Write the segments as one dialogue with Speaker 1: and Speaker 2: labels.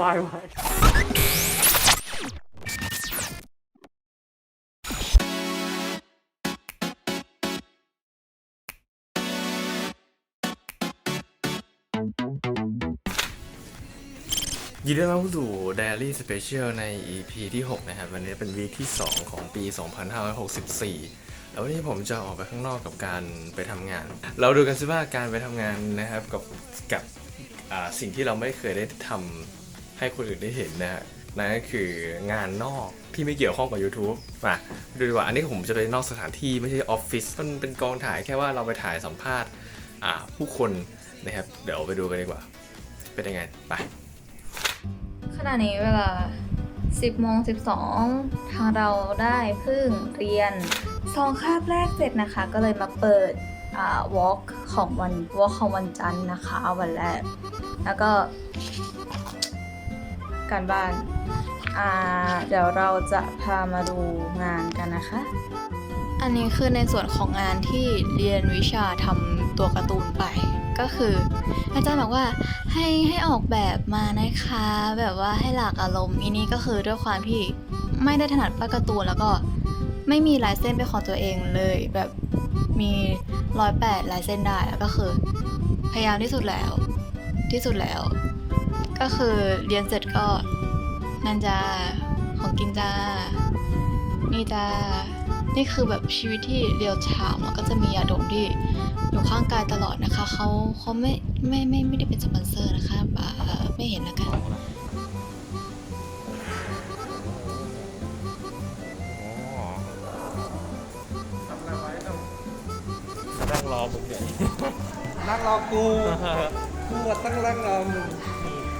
Speaker 1: วายวายยินดีต้อนรับเข้าสู่ Daily Special ใน EP ที่ 6 นะครับ วันนี้เป็นวีคที่ 2 ของปี 2564 แล้ววันนี้ผมจะออกไปข้างนอกกับการไปทำงาน เราดูกันสิว่าการไปทำงานนะครับกับกับ สิ่งที่เราไม่เคยได้ทำให้คนอื่นได้เห็นนะฮะนั่นก็คืองานนอกที่ไม่เกี่ยวข้องกับ YouTube มาดูดีกว่าอันนี้ผมจะไปนอกสถานที่ไม่ใช่ออฟฟิศมันเป็นกองถ่ายแค่ว่าเราไปถ่ายสัมภาษณ์ผู้คนนะครับ เดี๋ยวไปดูกันดีกว่า เป็นยังไง ไป
Speaker 2: ขณะนี้เวลา 10โมง12 ทางเราได้เพิ่งเรียนสองคาบแรกเสร็จนะคะ ก็เลยมาเปิด วอ่า walk ของวัน walk ของวันจันทร์นะคะ วันแรก แล้วก็ การบ้านเดี๋ยวเราจะพามาดูงานกันนะคะ อันนี้คือในส่วนของงานที่เรียนวิชาทำตัวการ์ตูนไป ก็คือ อาจารย์บอกว่าให้ให้ออกแบบมานะคะ แบบว่าให้หลากอารมณ์อันนี้ก็คือด้วยความที่ไม่ได้ถนัดวาดการ์ตูนแล้วก็ไม่มีลายเส้นเป็นของตัวเองเลยแบบ มีร้อยแปดลายเส้นได้แล้วก็คือ พยายามที่สุดแล้ว ที่สุดแล้ว ก็คือเรียนเสร็จก็นันจาของกินจ้านี่จ้านี่คือแบบชีวิตที่เรียวฉามแล้วก็จะมียาดมที่อยู่ข้างกายตลอดนะคะเขาเขาไม่ไม่ไม่ไม่ได้เป็นสปอนเซอร์นะคะอ่าไม่เห็นแล้วกั
Speaker 1: รอผมเนี่ย
Speaker 3: นั่งรอกูกูอะตั้งนั่งรอมึง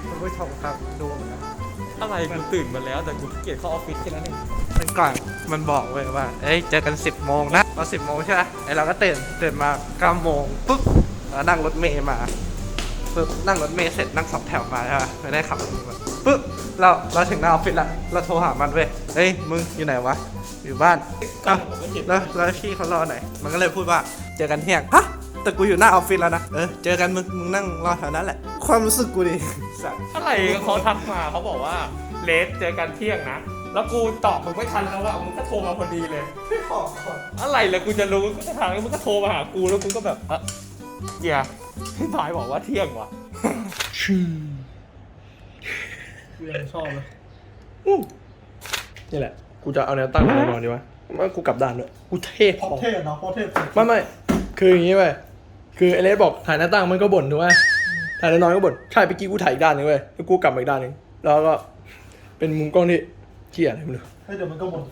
Speaker 3: คุณผู้ชมครับดูนะ
Speaker 1: อะไรกูตื่นมาแล้วแต่กูขี้เกียจเข้าออฟฟิศแค่นั้นเอง
Speaker 3: มันก่อนมันบอกเว้ยว่า เอ้ยเจอกัน 10โมงนะพอ10โมงใช่ไหมไอเราก็ตื่นตื่นมา9โมงปุ๊บแล้วนั่งรถเมย์มาปุ๊บนั่งรถเมย์เสร็จนั่งสองแถวมาใช่ปะไม่ได้ขับรถมา ปุ๊บเราเราถึงหน้าออฟฟิศละเราโทรหามันเว้ยเฮ้ยมึงอยู่ไหนวะอยู่บ้านอะแล้วแล้วพี่เขารอไหนมันก็เลยพูดว่าเจอกันเที่ยงฮะแต่กูอยู่หน้าออฟฟิศแล้วนะเออเจอกันมึงมึงนั่งรอแถวนั้นแหละ ความรู้สึกกูดิสัตว์
Speaker 1: อะไรเขาทักมาเขาบอกว่าเลสเจอกันเที่ยงนะแล้วกูตอบมึงไม่ทันแล้วว่ามึงก็โทรมาพอดีเลย
Speaker 3: ขอขอ
Speaker 1: อะไรเลยกูจะรู้ก็ทางมึงก็โทรมาหากูแล้วกูก็แบบเออเกียร์พี่พายบอกว่าเที่ยงว่ะ
Speaker 3: กูยังชอบเลย
Speaker 4: นี่แหละ กูจะเอาแนวตั้งอะไรนอนดีวะว่ากูกลับด้านด้วยกูเท่พอ
Speaker 3: เท่เนาะโคตรเท่
Speaker 4: ไม่ไม่คืออย่างงี้เว้ยคือไอเลสบอกถ่ายหน้าตั้งมันก็บ่นถูกไหมถ่ายแนวนอนก็บ่นใช่เมื่อกี้กูถ่ายอีกด้านหนึงเว้ยแล้วกูกลับมาอีกด้านหนึงแล้วก็ เป็นมุมกล้องที่เกลียดอะไรไม่รู้
Speaker 3: เฮ้ยเดี๋ยวมันก็หมด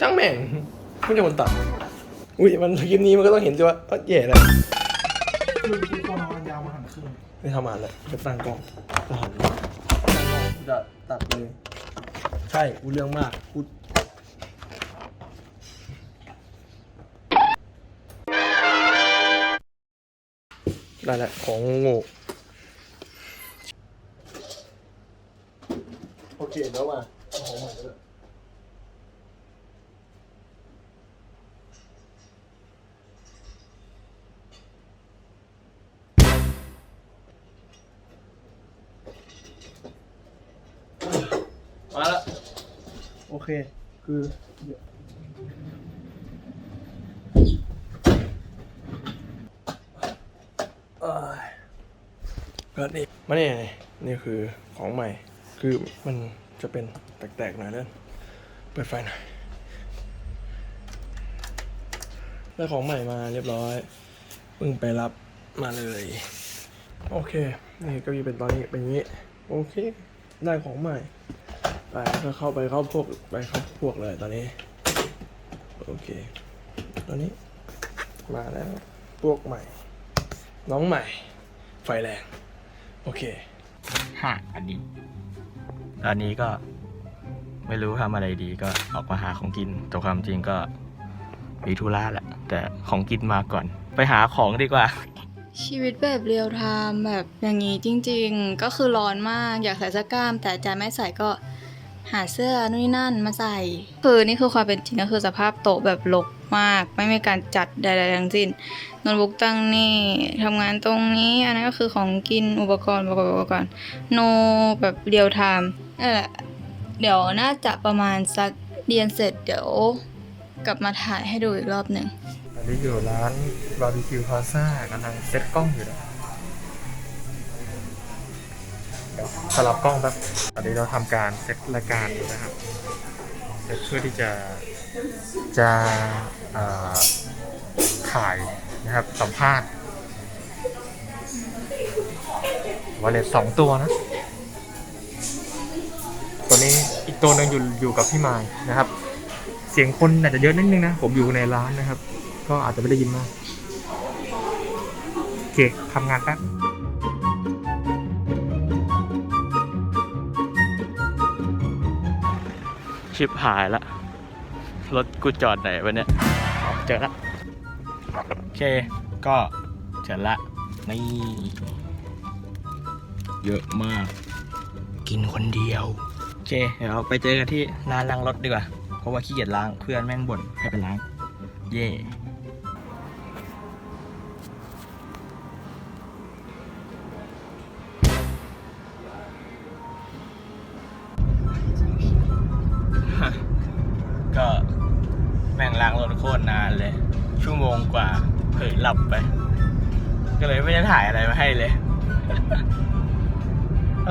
Speaker 4: จ้างแม่งไม่ใช่คนตัดอุ้ยมันคลิปนี้มันก็ต้องเห็นใช่ปะว่าแย่แล้ว
Speaker 3: คือกูตัวนอนยาวมาหันครึ่ง
Speaker 4: ไม่ทำงานแล้วจะตั้งกล้องจะหันกู จะตัดเลย ใช่กูเรื่องมากกูนั่นแหละของโง่โอเคแล้วมาเอาของใหม่เลย เคคือก็นี่มาเนี่ยนี่คือของใหม่ คือมันจะเป็นแตกๆหน่อยเล่นเปิดไฟหน่อยได้ของใหม่มาเรียบร้อยเพิ่งไปรับมาเลย โอเค นี่ก็มีเป็นตอนนี้เป็นอย่างนี้ โอเค ได้ของใหม่ ก็เข้าไปเข้าพวกไปเข้าพวกเลยตอนนี้ โอเค ตอนนี้ มาแล้วพวกใหม่ น้องใหม่ ไฟแรง โอเค
Speaker 5: ห้าอันนี้ตอนนี้ก็ไม่รู้ทำอะไรดีก็ออกมาหาของกินแต่ความจริงก็มีธุระแหละ แต่ของกินมาก่อน ไปหาของดีกว่า
Speaker 2: ชีวิตแบบเรียลไทม์แบบอย่างนี้จริง ๆ ก็คือร้อนมากอยากใส่เสื้อกล้าม แต่อาจารย์ไม่ใส่ก็ หาเสื้อนู่นนนั่นมาใส่ คือนี่คือความเป็นจริงก็คือสภาพโต๊ะแบบรกมาก ไม่มีการจัดใดๆทั้งสิ้นโน้ตบุ๊กตั้งนี่ทำงานตรงนี้ อันนั้นก็คือของกินอุปกรณ์อุปกรณ์อุปกรณ์โนแบบเรียลไทม์นั่นแหละเดี๋ยวน่าจะประมาณสักเรียนเสร็จเดี๋ยว กลับมาถ่ายให้ดูอีกรอบหนึ่ง
Speaker 1: ตอนนี้อยู่ร้านบาร์บีคิวพาซ่ากำลังเซ็ตกล้องอยู่นะ สลับกล้องแป๊บตอนนี้เราทำการเซตรายการอยู่นะครับเซตเพื่อที่จะจะถ่ายนะครับสัมภาษณ์วอลเล็ตสองตัวนะ ตัวนี้อีกตัวหนึงอยู่อยู่กับพี่ไมายนะครับ เสียงคนอาจจะเยอะนิดนึงนะ ผมอยู่ในร้านนะครับ ก็อาจจะไม่ได้ยินมาก โอเคทำงานแป๊บ
Speaker 5: ชิบหายละ รถกูจอดไหนวะเนี่ยเจอละ โอเค ก็เจอละ นี่ เยอะมาก กินคนเดียว โอเค เดี๋ยวไปเจอกันที่ร้านล้างรถดีกว่า เพราะว่าขี้เกียจล้างเพื่อนแม่งบ่นให้ไปล้าง เย่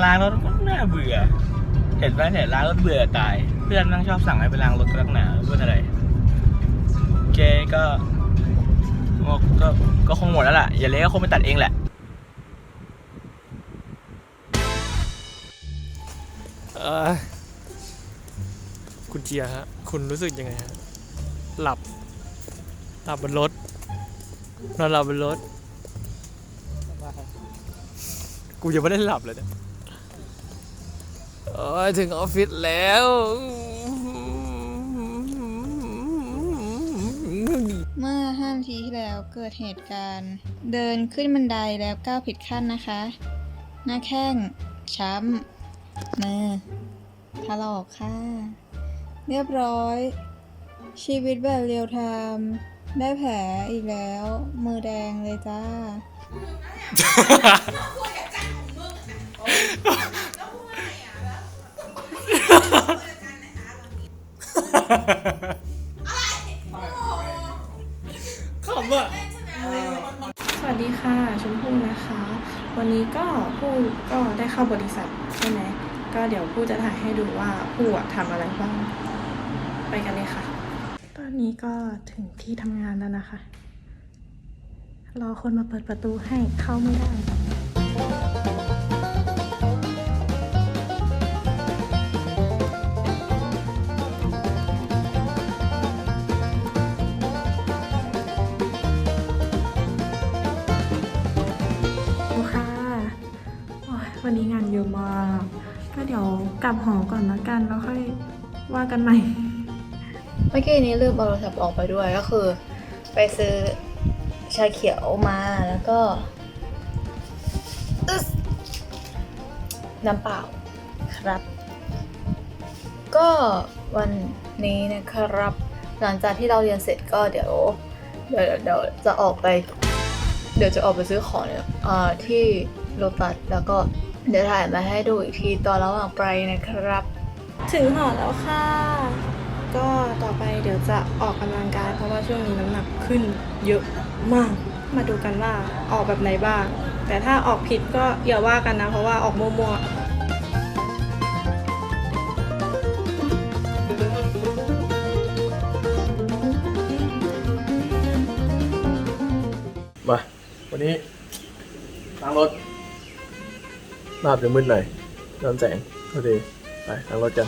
Speaker 5: ล้างรถก็น่าเบื่อ เห็นไหมเนี่ยล้างรถเบื่อตาย เพื่อนนั่งชอบสั่งให้ไปล้างรถกันนักหนาเพื่อนอะไรเกก็ก็ก็ก็คงหมดแล้วล่ะอย่าเล็กก็คงไปตัดเองแหละ
Speaker 6: เออคุณเจียฮะ คุณรู้สึกยังไงฮะ หลับ หลับบนรถ นอนหลับบนรถ กูยังไม่ได้หลับเลยเนี่ย โอ้ยถึงออฟฟิศแล้ว
Speaker 2: เมื่อห้านาทีที่แล้วเกิดเหตุการณ์ เดินขึ้นบันไดแล้วก้าวผิดขั้นนะคะ หน้าแข้ง ช้ำ มือถลอกค่ะ เรียบร้อย ชีวิตแบบเรียวไทม์ได้แผลอีกแล้ว มือแดงเลยจ้า
Speaker 6: ขำอะ
Speaker 7: สวัสดีค่ะชมพู่นะคะ วันนี้ก็ผู้ก็ได้เข้าบริษัทใช่ไหมก็เดี๋ยวผู้จะถ่ายให้ดูว่าผู้อะทำอะไรบ้าง ไปกันเลยค่ะ ตอนนี้ก็ถึงที่ทำงานแล้วนะคะ รอคนมาเปิดประตูให้เข้าไม่ได้ ก็เดี๋ยวกลับหอก่อนละกันแล้วค่อยว่ากันใหม่
Speaker 2: เมื่อกี้นี้ลืมเอาโทรศัพท์ออกไปด้วยก็คือ ไปซื้อชาเขียวมาแล้วก็น้ำเปล่าครับ ก็วันนี้นะครับ หลังจากที่เราเรียนเสร็จก็เดี๋ยวเดี๋ยวเดี๋ยวจะออกไป เดี๋ยวจะออกไปซื้อของเนี่ยที่โลตัสแล้วก็ เดี๋ยวถ่ายมาให้ดูอีกทีตอนระหว่างไปนะครับ
Speaker 7: ถึงหอแล้วค่ะ ก็ต่อไปเดี๋ยวจะออกกำลังกาย เพราะว่าช่วงนี้น้ำหนักขึ้นเยอะมาก มาดูกันว่าออกแบบไหนบ้าง แต่ถ้าออกผิดก็อย่าว่ากันนะ เพราะว่าออกมั่วๆ
Speaker 6: มาวันนี้ล้างรถ หน้าจะมืดหน่อยโดนแสงพอดีไปล้างรถกัน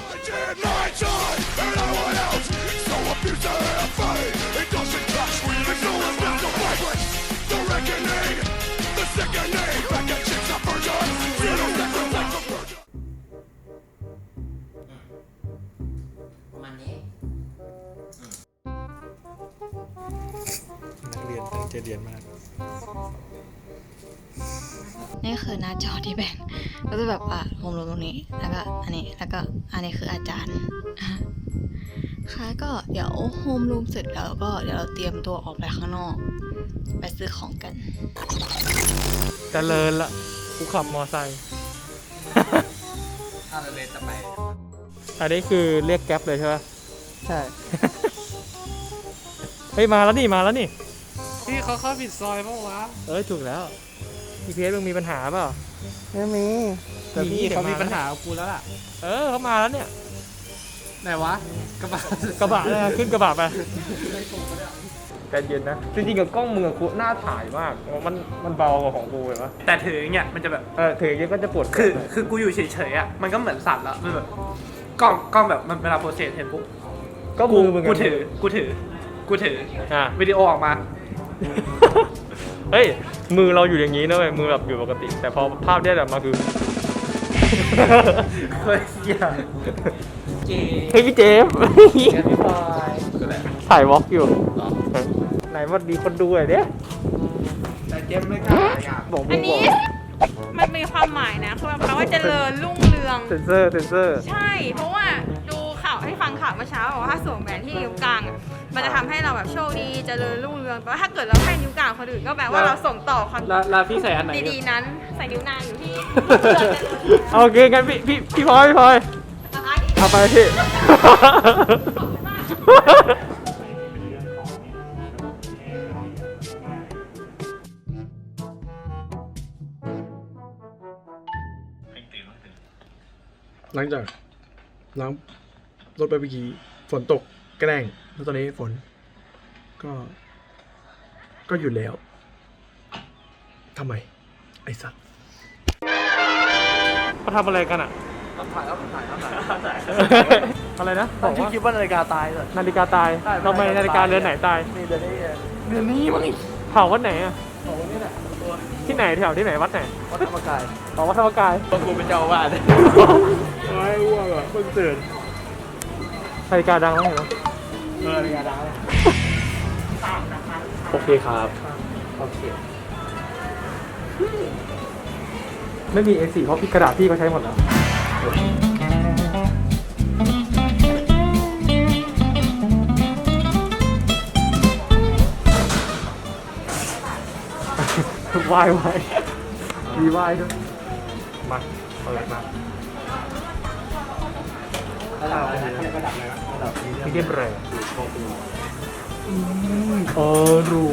Speaker 6: นักเรียนตั้งใจเรียนมาก
Speaker 2: นี่คือหน้าจอที่แบ่งก็จะแบบว่าผมลงตรงนี้ แล้วก็อันนี้ แล้วก็อันนี้คืออาจารย์ ค่ะ ก็เดี๋ยวโฮมรูมเสร็จแล้วก็เดี๋ยวเราเตรียมตัวออกไปข้างนอก ไปซื้อของกัน
Speaker 6: เจริญละกูขับมอไซค์
Speaker 8: ถ้าเราเลยจะไป
Speaker 6: อันนี้คือเรียกแก๊ปเลยใช่ไหม
Speaker 8: ใช่
Speaker 6: เฮ้ยมาแล้วนี่มาแล้วนี่
Speaker 8: พี่เขาเข้าผิดซอยเปล่าวะ
Speaker 6: เอ้ยถูกแล้ว GPS มึงมีปัญหาเปล่า
Speaker 8: ไม่มีแต่พี่
Speaker 6: มีเดี๋ยว
Speaker 8: เขามี
Speaker 6: มา
Speaker 8: ปัญหากับกูแล้วล่ะ
Speaker 6: เออเขามาแล้วเนี่ย
Speaker 8: ไหนวะ กระบะ
Speaker 6: กระบะเลยขึ้นกระบะไปใจเย็นนะ จริงๆกับกล้องมึงกับกูหน้าถ่ายมาก มันมันเบากว่าของกูเห็นปะ
Speaker 8: แต่ถืออย่างเงี้ยมันจะแบบ
Speaker 6: เออถืออย่างนี้ก็จะปวด
Speaker 8: คือคือกูอยู่เฉยๆอะมันก็เหมือนสั่นแล้วมันแบบกล้องกล้องแบบมันเวลาโปรเซสเห็นปุ๊บ
Speaker 6: ก็
Speaker 8: กู
Speaker 6: มือมึง
Speaker 8: กูถือกูถือ กูถือ
Speaker 6: อะ
Speaker 8: วิดีโอออกมา
Speaker 6: เฮ้ย มือเราอยู่อย่างนี้นะเว้ยมือแบบอยู่ปกติ แต่พอภาพได้แบบมาคือ
Speaker 8: เฮ้ยเหี้ยเก๋
Speaker 6: เฮ้ยพี่เจฟ
Speaker 8: แกพี่บอย
Speaker 6: ถ่ายวอล์กอยู่ไหนว่าดีคนดูหน่อยเนี้ย
Speaker 8: แต่เจมไม่กล้าอะ
Speaker 6: บอก
Speaker 9: อัน
Speaker 6: บ
Speaker 9: นี้
Speaker 6: อก
Speaker 9: มันมีความหมายนะคือแปลว่าเจริญรุ่งเรือง
Speaker 6: เซนเซอร์เซนเซอร์
Speaker 9: ใช่ เพราะว่าดูข่าวให้ ฟังข่าวเมื่อเช้าบอกว่าถ้าสวมแหวนที่นิ้วกลางอะมันจะทำให้เราแบบโชคดีเจริญรุ่งเรืองแปลว่าถ้าเกิดเราให้นิ้วกลางคนอื่นก็แปลว่าเราส่งต่อความ
Speaker 8: แล้วแล้วพี่ใส่อันไหน
Speaker 9: ดีๆนั้นใส่นิ้วนางอยู่ที่
Speaker 6: โอเคงั้นพี่พี่พี่พลอยพี่พลอยเอาไปพี่ หลังจากล้าง รถไปเมื่อกี้ฝนตกแกล้งแล้วตอนนี้ฝน ก็ ก็หยุดแล้วทำไม ไอ้สัตว์เขาทำอะไรกันอะ
Speaker 8: ถ่ายแล้วถ่ายแล้วถ่ายแล้วถ่าย
Speaker 6: อะไรนะบ
Speaker 8: ตั้
Speaker 6: องก
Speaker 8: ชื่อ
Speaker 6: ว่า
Speaker 8: คลิปว่านาฬิกาตายเลย
Speaker 6: นาฬิกาตาย
Speaker 8: ใช่
Speaker 6: ทำไมนาฬิกาเรือนไหนตาย
Speaker 8: นี่เดือนนี้เอง
Speaker 6: เรือนนี้มั้งเผาวัดไหนอะ
Speaker 8: ของวันนี้แหละตัว
Speaker 6: ที่ไหนแถวที่ไหนวัดไหน
Speaker 8: วัดธรรมกาย
Speaker 6: เผาวัดธรรมกาย
Speaker 8: ตัวกูเป็นเจ้าอาวาส
Speaker 6: ไอ้อ้วกอะเพิ่งตื่ นนาฬิกาดังไหมเห็นไหม
Speaker 8: เออนาฬิกาดาว
Speaker 6: โอเคครับ
Speaker 8: โอเค
Speaker 6: ไม่มี A4 เพราะพี่กระดาษพี่เขาใช้หมดแล้ว วายวายมีวายด้วย มาเอาเลยมา
Speaker 8: ระดับอะไรนะเขาเรียกระดับอะไรนะระดับนี้
Speaker 6: พี่เก็บแรงเออรู้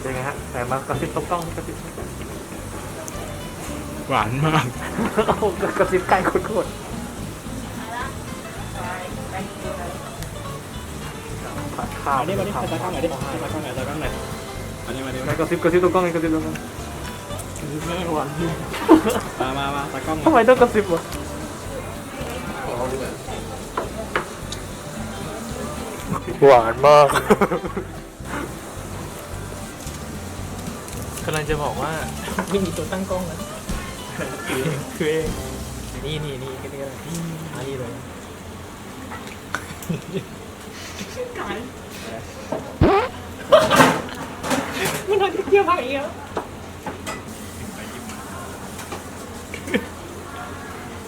Speaker 6: เป็นไงฮะ แต่มากระซิบตกล้องกระซิบ
Speaker 10: หวานมาก
Speaker 6: เอากระซิบใกล้โคตรข่าว
Speaker 8: อันนี้วันนี้ใครจะข้างไหนดิใครจะข้างไหนจะข้างไหนอันนี้วันนี้
Speaker 6: ไหนกระซิบกระซิบตรงกล้องไงกระซิบตรงกล้อง
Speaker 8: ไม่หวานมามามาตากล้อง
Speaker 6: ทำไมต้องกระซิบวะหวานมาก กำลังจะบอกว่า ไม่มีตัวตั้งกล้องนะคือเองคือเองนี่นี่นี่ก็ได้นี่อันนี้เลยมันทำเกี่ยวผักอีกแล้ว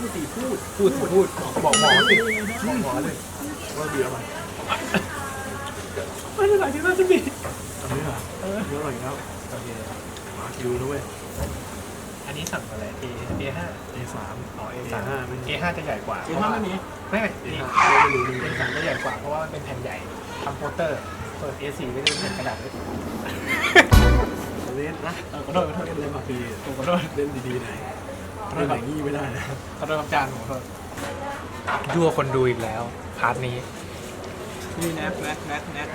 Speaker 6: พูดสิพูดพูดสิพูดบอกหมอสิบอกหมอเลยว่าเบียร์มันไม่เป็นไรที่น่าจะมีอันนี้เหรอเออเยอะหน่อยแล้วโอเคมาคิวนะเว้ยอันนี้สั่งอะไร A A ห้า A สามอ๋อ A สาม A ห้าจะใหญ่กว่า
Speaker 8: เอ็มห้าไม่มี
Speaker 6: ไม่ไม่ A ห้าไม่รู้ A สามจะใหญ่กว่าเพราะว่ามันเป็นแผ่นใหญ่ทำโปสเตอร์ส่วน A สี่ก็จะเป็นแผ่นกระดาษเล็ก
Speaker 8: เล่นนะ
Speaker 6: เออขอโทษขอโทษ
Speaker 8: เล่นมาปี
Speaker 6: ขอโทษ
Speaker 8: เล่นดีๆหน่อย เล่นอย่างนี้ไม่ได้นะ
Speaker 6: ขอโทษครับจานขอโทษยั่วคนดูอีกแล้ว พาร์ทนี้
Speaker 8: นี่แนทแนทแนทแนท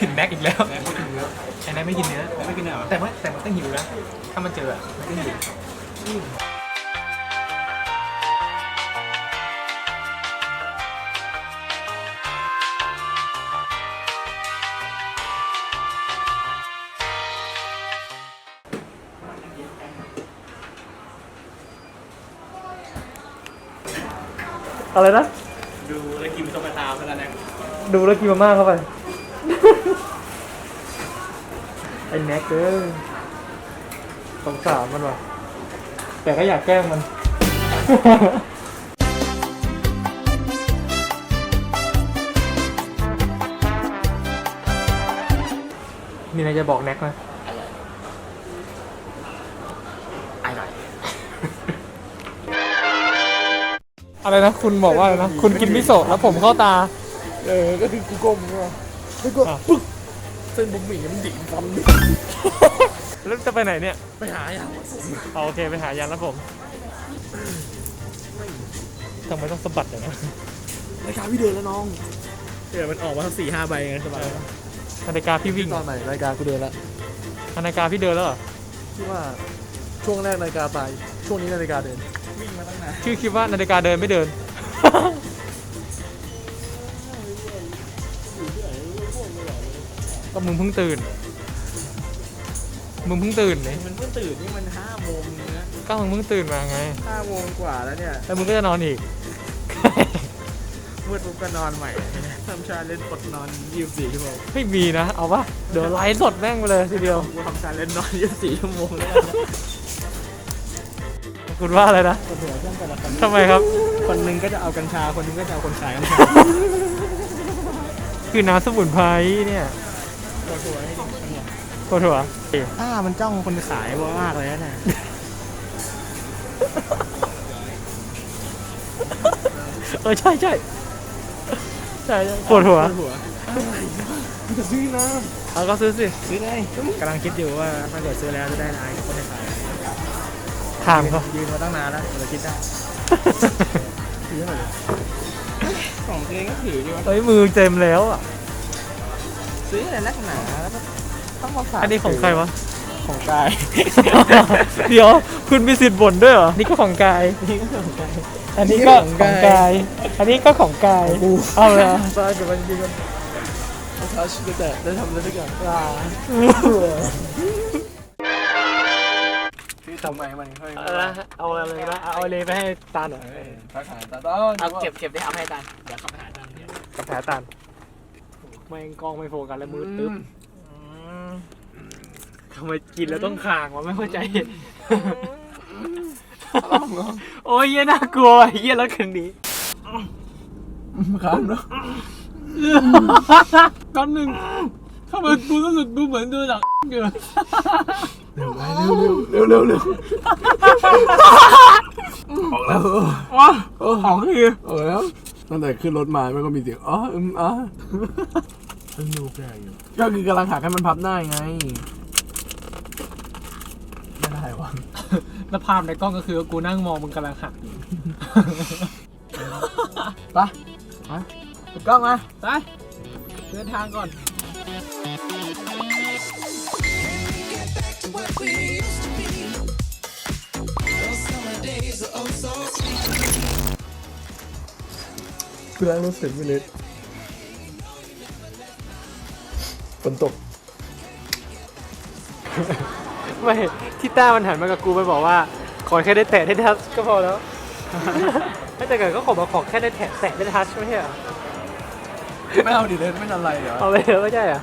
Speaker 6: กินแม็กอีกแล้ว
Speaker 8: แนทไม่กินเนื้อ
Speaker 6: ไอ้นายไม่กินเนื้อ
Speaker 8: แนทไม่กินเนื้อเหรอ
Speaker 6: แต่ว่าแต่มันก็หิวนะ ถ้ามันเจออะมันก็หิว อะไรนะ
Speaker 11: ดูแล้วกินส้มตามไปแล้วนะ
Speaker 6: ดูแล้วกินมาม่าเข้าไป ไอ้แน็กเด้อสงสารมันว่ะ แต่ก็อยากแกล้งมัน มีอะไรจะบอกแน็กไหม
Speaker 11: อะ
Speaker 6: ไรนะ คุณบอกว่าอะไรนะ คุณกินมิโซะแล้วผมเข้าตา
Speaker 8: เออ ก็คือกูก้มใช่ปะแล้วก็
Speaker 6: อะ
Speaker 8: ปึ๊กเส้นบะหมี่มันดิ่งฟัน
Speaker 6: แล้วจะไปไหนเนี่ย
Speaker 8: ไปหาอย่าง
Speaker 6: เอาโอเคไปหายานแล้วผมทำไมต้องสะบัดอย่างนั้น
Speaker 8: รายการพี่เดินแล้วน้องเดี๋ยวมันออกมาทั้งสี่ห้าใบไงสบาย
Speaker 6: นาฬิกาพี่วิ่ง
Speaker 8: ตอนไหนรายการกูเดินแล้ว
Speaker 6: นาฬิกาพี่เดินแล้วเหรอ
Speaker 8: ที่ว่าช่วงแรกนาฬิกาตาย ช่วงนี้นาฬิกาเดิน
Speaker 6: ชื่อคิดว่านาฬิกาเดินไม่เดิน ก็มึงเพิ่งตื่น มึงเพิ่งตื่นเลย
Speaker 8: มันเพิ่งตื่นนี่มันห้าโมงนะ
Speaker 6: ก็มึงเพิ่งตื่นมาไง
Speaker 8: ห้าโมงกว่าแล้วเนี่ย
Speaker 6: แล้วมึงก็จะนอนอีก
Speaker 8: มืดปุ๊บก็นอนใหม่ทำชาเล่นกดนอน24ชั่วโมง
Speaker 6: ไม่มีนะ เอาปะเดี๋ยวไลฟ์สดแม่งไปเลยทีเดียว
Speaker 8: กูทำชาเล่นนอน24ชั่วโมงแล้วกันนะ
Speaker 6: คุณว่าอะไรนะ
Speaker 8: ปวดหัวเพื่อนแต่ละคน
Speaker 6: ทำไมครับ
Speaker 8: คนหนึงก็จะเอากัญชา คนหนึงก็จะเอาคนขายกัญชา
Speaker 6: คือน้ำสมุนไพรเนี่ย
Speaker 8: ปวดหัวให้ดิ
Speaker 6: ปวดหัว
Speaker 8: อ่ามันจ้องคนขายมากเลยนะเนี่ย
Speaker 6: เออใช่ใช่ใช่ใช่ปวดหัว
Speaker 8: ปวดหัวอะไรมันจะซื้อน้
Speaker 6: เอาก็ซื้อสิำ
Speaker 8: ซื้อไงกำลังคิดอยู่ว่าถ้าเกิดซื้อแล้วจะได้อะไรกับคนขาย
Speaker 6: ถามเขา
Speaker 8: ยืนมาตั้งนานแล้วเราคิดได้ ถือหน่อยดิของตัวเองก็ถือดีวะ
Speaker 6: เฮ้ยมือเต็มแล้วอะ
Speaker 8: ซื้ออะไรนักหนาแล้วก็ต้องมาฝาก
Speaker 6: อันนี้ของใครวะ
Speaker 8: ของกาย
Speaker 6: เดี๋ยวคุณมีสิทธิ์บ่นด้วยเหรอ นี่ก็ของกาย
Speaker 8: นี่ก็ของกาย
Speaker 6: อันนี้ก็ของกาย อันนี้ก็ของกาย
Speaker 8: กู
Speaker 6: เอาเลย
Speaker 8: ตายกับมันจริงกันทัชก็แต่ได้ทำอะไรทุกอย่าง พี่ทำไมมันค่อย
Speaker 6: เอาอะไรนะเอาอะไรไปให้ตาหน่อย
Speaker 8: ทักหาตาต้น
Speaker 11: เอาเก็บเก็บได้เอาให้ตันเดี๋ยวเข้าไปหาตันเนี่ย
Speaker 6: กาแฟตานแม่งกล้องไม่โฟกัสแล้วมือตึ๊บทำไมกินแล้วต้องคางวะไม่เข้าใจ โอ้ยเหี้ยน่ากลัวว่ะเหี้ยรถคันนี้
Speaker 8: ค้างเนาะ
Speaker 6: ตอนหนึ่ง ทำไมกูรู้สึกดูเหมือนดูหนังอยู่
Speaker 8: เร็วเร็วเร็วเร็วออกแล้ว
Speaker 6: อ๋อของคือ
Speaker 8: อกแล้วตั้งแต่ขึ้นรถมามันก็มีเสียงอ๋ออืมอ๋อสนุกแกอยู่ก็คือกำลังหักให้มันพับได้ไงไม่ได้วะ
Speaker 6: แล้วภาพในกล้องก็คือกูนั่งมองมึงกำลังหักอยู่
Speaker 8: ไปไปกล้องมา
Speaker 6: ไปเดินทางก่อน
Speaker 8: คือล้างรถเสร็จไม่เล็ฝนตก
Speaker 6: ไม่ที่ต้ามันหันมากับกูไปบอกว่า ขอแค่ได้แตะได้ทัชก็พอแล้วไม่แต่เกิดก็ขอมาขอแค่ได้แตะแตะได้ทัชไม่ใช่เหรอ
Speaker 8: ไม่เอาดิเลนไม่อะไรเหรอ
Speaker 6: เอาเลยเถอไม่ใช่เหรอ